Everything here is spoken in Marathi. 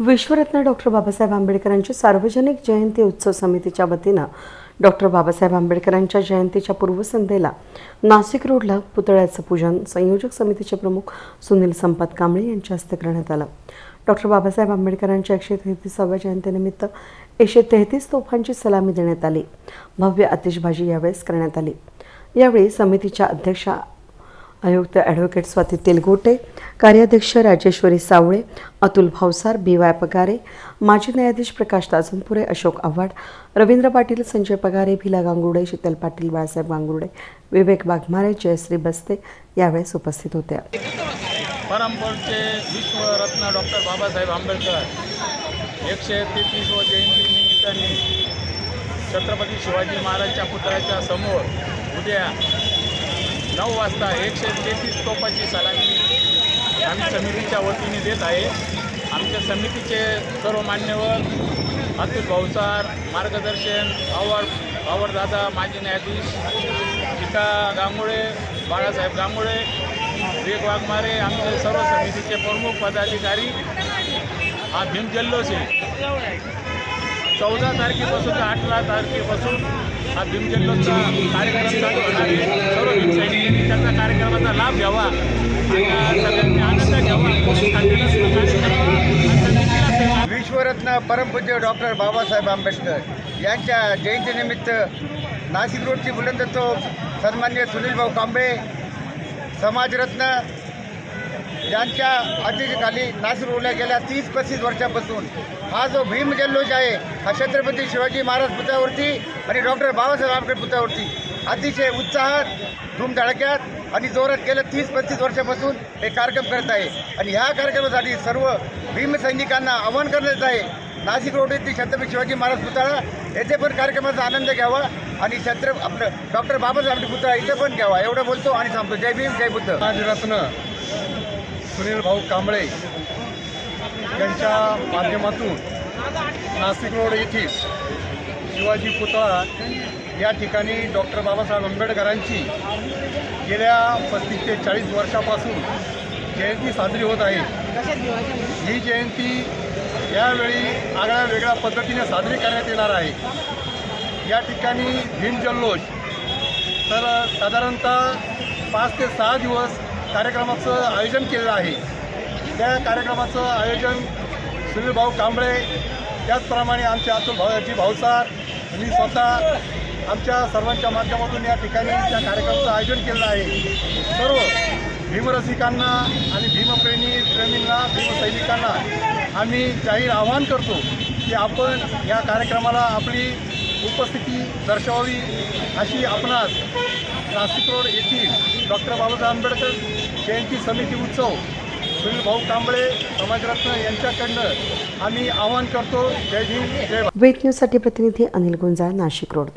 विश्वरत्न डॉक्टर बाबासाहेब आंबेडकरांची सार्वजनिक जयंती उत्सव समितीच्या वतीनं डॉक्टर बाबासाहेब आंबेडकरांच्या जयंतीच्या पूर्वसंध्येला नाशिक रोडला पुतळ्याचं पूजन संयोजक समितीचे प्रमुख सुनील संपत कांबळे यांच्या हस्ते करण्यात आलं. डॉक्टर बाबासाहेब आंबेडकरांच्या एकशे तेहतीसाव्या जयंतीनिमित्त एकशे तेहतीस तोफांची सलामी देण्यात आली. भव्य आतिषबाजी यावेळेस करण्यात आली. यावेळी समितीच्या अध्यक्षा आयुक्त ॲडव्होकेट स्वाती तेलगोटे कार्याध्यक्ष राजेश्वरी सावळे अतुल भावसार बी वाय पगारे माजी न्यायाधीश प्रकाश ताजनपुरे अशोक आव्हाड रवींद्र पाटील संजय पगारे भिला गांगुर्डे शीतल पाटील बाळासाहेब गांगुर्डे विवेक वाघमारे जयश्री बस्ते यावेळेस उपस्थित होत्या. परमपूरचे विश्वरत्न डॉक्टर बाबासाहेब आंबेडकर एकशे तेहतीसव जयंतीनिमित्ताने छत्रपती शिवाजी महाराजच्या पुतळ्याच्या समोर उद्या नऊ वाजता एकशे तेहतीस तोपाची सलामी आम्ही समितीच्या वतीने देत आहे. आमच्या समितीचे सर्व मान्यवर अतुल भाऊसार मार्गदर्शन आवड आवडदादा माजी न्यायाधीश गीता गांगुळे बाळासाहेब गांगुळे विवेक वाघमारे आमचे सर्व समितीचे प्रमुख पदाधिकारी. हा भीम आहे. चौदा तारखेपासून ते अठरा तारखेपासून हा भीमजल्लोचा कार्यक्रम चालू होणार आहे. सर्व कार्यक्रमाचा लाभ घ्यावा. सगळ्यांनी आनंद घ्यावा. विश्वरत्न परमपूज्य डॉक्टर बाबासाहेब आंबेडकर यांच्या जयंतीनिमित्त नाशिक रोडची बुलंद चौक सन्मान्य सुनीलभाऊ कांबळे समाजरत्न यांच्या अध्यक्षतेखाली नाशिक रोडला गेल्या तीस पस्तीस वर्षापासून हा जो भीम जल्लोष आहे हा छत्रपती शिवाजी महाराज पुतळ्यावरती आणि डॉक्टर बाबासाहेब आंबेडकर पुतळ्यावरती अतिशय उत्साहात धूमधडक्यात आणि जोरात गेल्या तीस पस्तीस वर्षापासून हे कार्यक्रम करत आहे. आणि ह्या कार्यक्रमासाठी सर्व भीमसैनिकांना आवाहन करण्यात आहे. नाशिक रोड येथील छत्रपती शिवाजी महाराज पुतळा येथे पण कार्यक्रमाचा आनंद घ्यावा आणि छत्र आपलं डॉक्टर बाबासाहेब पुतळा इथे पण घ्यावा. एवढं बोलतो आणि थांबतो. जय भीम जय बुद्ध. राजरत्न सुनील भाऊ कांबळे यांच्या माध्यमातून नाशिक रोड येथील शिवाजी पुतळा या ठिकाणी डॉक्टर बाबासाहेब आंबेडकरांची गेल्या पस्तीस ते चाळीस वर्षापासून जयंती साजरी होत आहे. ही जयंती यावेळी आगळ्या वेगळ्या पद्धतीने साजरी करण्यात येणार आहे. या ठिकाणी भीम जल्लोष तर साधारणतः पाच ते सहा दिवस कार्यक्रमाचं आयोजन केलेलं आहे. त्या कार्यक्रमाचं आयोजन सुनील भाऊ कांबळे त्याचप्रमाणे आमचे अतुल भाऊजी भाऊसार मी स्वतः आमच्या सर्वांच्या माध्यमातून या ठिकाणी त्या कार्यक्रमाचं आयोजन केलेलं आहे. सर्व भीमरसिकांना आणि भीमप्रेमी प्रेमींना भीमसैनिकांना आम्ही जाहीर आवाहन करतो की आपण या कार्यक्रमाला आपली उपस्थिती दर्शवावी अशी आपणास नाशिक रोड येथील डॉक्टर बाबासाहेब आंबेडकर जयंती समिती उत्सव सुनील भाऊ कांबळे समाजरत्न यांच्याकडनं आम्ही आवाहन करतो. जय भीम जय वेट न्यूजसाठी प्रतिनिधी अनिल गुंजाळ नाशिक रोड.